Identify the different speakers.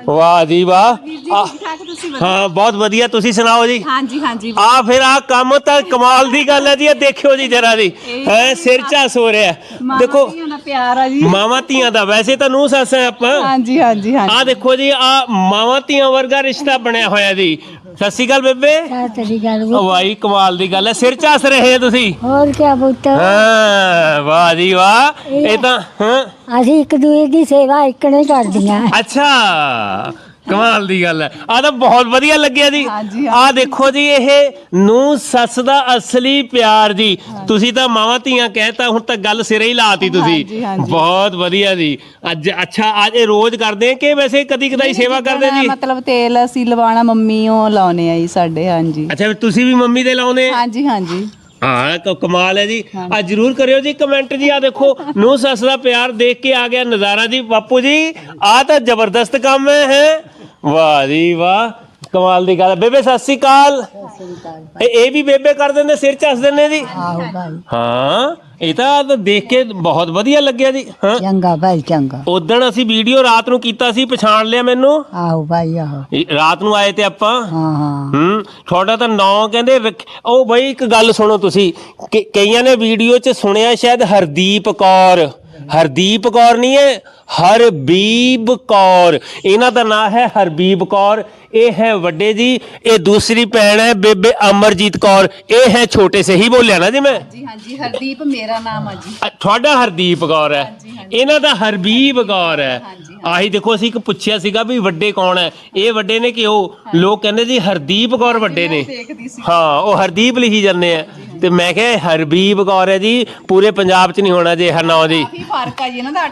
Speaker 1: ਵਾਹ ਜੀ ਵਾਹ।
Speaker 2: ਵੀਰ ਜੀ
Speaker 1: ਆ-
Speaker 2: ਠੀਕ ਠਾਕ ਤੁਸੀਂ ਵਧੀਆ?
Speaker 1: ਹਾਂ ਬਹੁਤ ਵਧੀਆ ਤੁਸੀਂ ਸੁਣਾਓ ਜੀ?
Speaker 2: ਹਾਂਜੀ ਹਾਂਜੀ
Speaker 1: ਆ ਫਿਰ ਆ ਕੰਮ ਤਾਂ ਕਮਾਲ ਦੀ ਗੱਲ ਹੈ ਜੀ ਇਹ ਦੇਖਿਓ ਜੀ ਜਰਾ ਜੀ। ਹੈ ਸਿਰ ਝਾਸ ਹੋ ਰਿਹਾ।
Speaker 2: ਮਾਵਾਂ
Speaker 1: ਦੇਖੋ
Speaker 2: ਧੀਆਂ ਪਿਆਰ ਆ ਜੀ।
Speaker 1: ਮਾਵਾਂ ਧੀਆਂ ਦਾ ਵੈਸੇ ਤਾਂ ਨੂੰ ਸੱਸ ਹੈ ਆਪਾਂ।
Speaker 2: ਹਾਂਜੀ ਹਾਂਜੀ ਹਾਂਜੀ।
Speaker 1: ਆ ਦੇਖੋ ਜੀ ਆ ਮਾਵਾਂ ਧੀਆਂ ਵਰਗਾ ਰਿਸ਼ਤਾ ਬਣਿਆ ਹੋਇਆ ਜੀ। ਸਤਿ ਸ਼੍ਰੀ ਅਕਾਲ ਬੇਬੇ।
Speaker 3: ਤੇਰੀ ਗੱਲ
Speaker 1: ਉਹ ਵਾਈ ਕਮਾਲ ਦੀ ਗੱਲ ਹੈ। ਸਿਰ ਝਾਸ ਰਹੇ ਤੁਸੀਂ।
Speaker 3: ਹੋਰ ਕੀ ਪੁੱਤ?
Speaker 1: ਹਾਂ ਵਾਹ ਜੀ ਵਾਹ। ਇਹ ਤਾਂ ਹਾਂ।
Speaker 3: ਅਸੀਂ ਇੱਕ ਦੂਏ ਦੀ ਸੇਵਾ ਇਕਣੇ ਕਰਦੀਆਂ
Speaker 1: ਅੱਛਾ। ਕਮਾਲ ਦੀ ਗੱਲ ਹੈ। ਆ ਤਾਂ ਬਹੁਤ ਵਧੀਆ ਲੱਗਿਆ ਜੀ।
Speaker 2: ਹਾਂਜੀ,
Speaker 1: ਆ ਦੇਖੋ ਜੀ ਇਹ ਨੂੰ ਸੱਸ ਦਾ ਅਸਲੀ ਪਿਆਰ ਜੀ। ਤੁਸੀਂ ਤਾਂ ਮਾਵਾਂ ਧੀਆਂ ਕਹਿਤਾ ਹੁਣ ਤਾਂ ਗੱਲ ਸਿਰੇ ਹੀ ਲਾਤੀ
Speaker 2: ਹਾਂਜੀ,
Speaker 1: ਤੁਸੀਂ।
Speaker 2: ਹਾਂਜੀ।
Speaker 1: ਬਹੁਤ ਵਧੀਆ ਜੀ। ਅੱਜ ਅੱਛਾ ਅੱਜ ਇਹ ਰੋਜ਼ ਕਰਦੇ ਆ ਕਿ ਵੈਸੇ ਕਦੀ ਕਦਾਈ ਸੇਵਾ ਕਰਦੇ ਜੀ?
Speaker 2: ਮਤਲਬ ਤੇਲ ਅਸੀਂ ਲਵਾਣਾ ਮੰਮੀ ਉਹ ਲਾਉਨੇ ਆ ਜੀ ਸਾਡੇ ਹਾਂਜੀ।
Speaker 1: ਅੱਛਾ ਤੁਸੀਂ ਵੀ ਮੰਮੀ ਦੇ ਲਾਉਨੇ
Speaker 2: ਹਾਂਜੀ ਹਾਂਜੀ।
Speaker 1: ਹਾਂ ਕ- ਕਮਾਲ ਹੈ ਜੀ। ਆ ਜਰੂਰ ਕਰਿਓ ਜੀ ਕਮੈਂਟ ਜੀ। ਆ ਦੇਖੋ ਨੂੰ ਸੱਸ ਦਾ ਪਿਆਰ ਦੇਖ ਕੇ ਆ ਗਿਆ ਨਜ਼ਾਰਾ ਜੀ। ਬਾਪੂ ਜੀ ਆ ਤਾਂ ਜ਼ਬਰਦਸਤ ਕੰਮ ਹੈ ਹੈ? ਵਾਹ ਜੀ ਵਾਹ ਕਮਾਲ ਦੀ ਗੱਲ ਹੈ। ਬੇਬੇ ਸਤਿ ਸ੍ਰੀ ਅਕਾਲ। ਇਹ ਇਹ ਵੀ ਬੇਬੇ ਕਰ ਦਿੰਦੇ ਸਿਰ ਚੱਸ ਦਿੰਦੇ ਜੀ?
Speaker 3: ਆਹੋ ਭਾਈ।
Speaker 1: ਹਾਂ ਇਹ ਤਾਂ ਤਾਂ ਦੇਖ ਕੇ ਬਹੁਤ ਵਧੀਆ ਲੱਗਿਆ ਜੀ ਹਾਂ।
Speaker 3: ਚੰਗਾ ਭਾਈ ਚੰਗਾ।
Speaker 1: ਉਦੋਂ ਅਸੀਂ ਵੀਡੀਓ ਰਾਤ ਨੂੰ ਕੀਤਾ ਸੀ ਪਛਾਣ ਲਿਆ ਮੈਨੂੰ।
Speaker 3: ਆਹੋ ਭਾਈ ਆਹੋ।
Speaker 1: ਇਹ ਰਾਤ ਨੂੰ ਆਏ ਤੇ ਆਪਾਂ।
Speaker 3: ਹਾਂ ਹਾਂ।
Speaker 1: ਹੂੰ ਤੁਹਾਡਾ ਤਾਂ ਨਾਂ ਕਹਿੰਦੇ ਰੱਖ- ਉਹ ਬਈ ਇੱਕ ਗੱਲ ਸੁਣੋ ਤੁਸੀਂ ਕਿ- ਕਈਆਂ ਨੇ ਵੀਡੀਓ 'ਚ ਸੁਣਿਆ ਸ਼ਾਇਦ ਹਰਦੀਪ ਕੌਰ। ਹਰਦੀਪ ਕੌਰ ਨਹੀਂ ਹੈ ਹਰਬੀਬ ਕੌਰ। ਇਹਨਾਂ ਦਾ ਨਾਂ ਹੈ ਹਰਬੀਬ ਕੌਰ। ਇਹ ਹੈ ਵੱਡੇ ਜੀ। ਇਹ ਦੂਸਰੀ ਭੈਣ ਹੈ ਬੇਬੇ ਅਮਰਜੀਤ ਕੌਰ। ਇਹ ਹੈ ਛੋਟੇ ਸੇ ਹੀ ਬੋਲਿਆ ਨਾ ਜੀ ਮੈਂ?
Speaker 2: ਜੀ ਹਾਂਜੀ ਹਰਦੀਪ ਮੇਰਾ ਨਾਮ ਆ ਜੀ।
Speaker 1: ਅ, ਤੁਹਾਡਾ ਹਰਦੀਪ ਕੌਰ ਹੈ। ਇਹਨਾਂ ਦਾ ਹਰਬੀਬ ਕੌਰ ਹੈ। ਆਹੀ ਦੇਖੋ ਅਸੀਂ ਇੱਕ ਪੁੱਛਿਆ ਸੀਗਾ ਵੀ ਵੱਡੇ ਕੌਣ ਹੈ। ਇਹ ਵੱਡੇ ਨੇ ਕਿ ਉਹ ਲੋਕ ਕਹਿੰਦੇ ਜੀ ਹਰਦੀਪ ਕੌਰ ਵੱਡੇ ਨੇ।
Speaker 2: ਦੇਖਦੀ ਸੀ।
Speaker 1: ਹਾਂ ਉਹ ਹਰਦੀਪ ਲਿਖੀ ਜਾਂਦੇ ਆ। ਤੇ ਮੈਂ ਕਿਹਾ ਇਹ ਹਰਬੀਬ ਕੌਰ ਹੈ ਜੀ, ਪੂਰੇ ਪੰਜਾਬ 'ਚ ਨਹੀਂ ਹੋਣਾ ਜੇ ਹਰਨਾਉ ਜੀ
Speaker 2: ਕਾਫੀ ਫ਼ਰਕ ਆ ਜੀ ਇਹਨਾਂ ਦਾ।